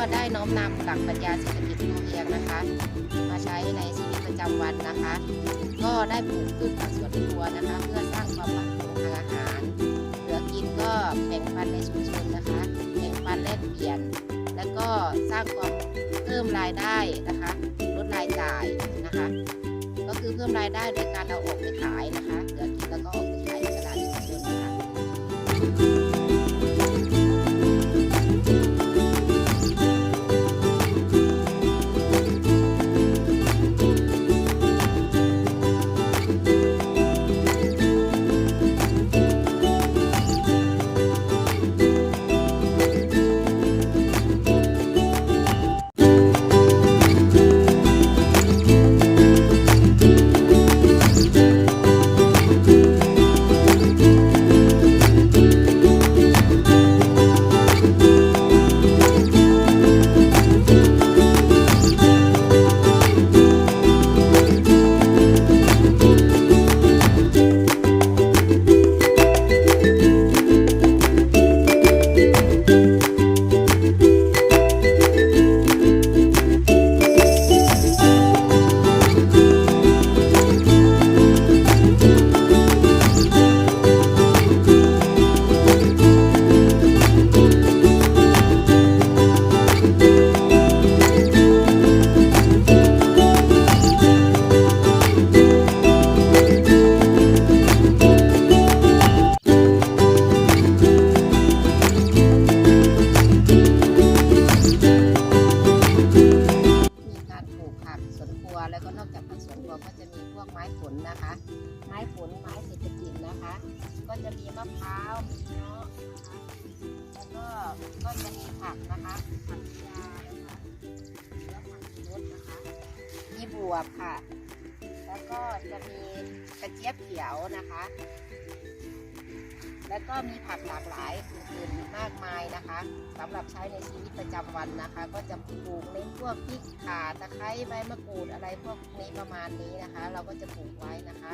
ก็ได้น้อมนำหลักปรัชญาเศรษฐกิจพอเพียงนะคะ มาใช้ในชีวิตประจำวันนะคะ ก็ได้ปลูกพืชผักสวนครัวนะคะ เพื่อสร้างความมั่นคงทางอาหารเหลือกินก็แบ่งปันในชุมชนนะคะแบ่งปันแลกเปลี่ยน แล้วก็สร้างความเพิ่มรายได้นะคะลดรายจ่ายนะคะ ก็คือเพิ่มรายได้โดยการเอาออกไปขายนะคะเหลือกินแล้วก็ออกไปขายในตลาดชุมชนนะคะ กผักสวนครัว แล้วก็นอกจากผักสวนครัวก็จะมีพวกไม้ผลนะคะ ไม้ผลไม้เศรษฐกิจนะคะ ก็จะมีมะพร้าวมีเงาะแล้วก็ก็จะมีผักนะคะผักยานะคะแล้วผักชีรสนะคะ มีบวบค่ะ แล้วก็จะมีกระเจี๊ยบเขียวนะคะ แล้วก็มีผักหลากหลายอื่นๆมากมายนะคะสำหรับใช้ในชีวิตประจำวันนะคะ ก็จะปลูกในพวกพริกข่าตะไคร้ใบมะกรูดอะไรพวกนี้ประมาณนี้นะคะ เราก็จะปลูกไว้นะคะ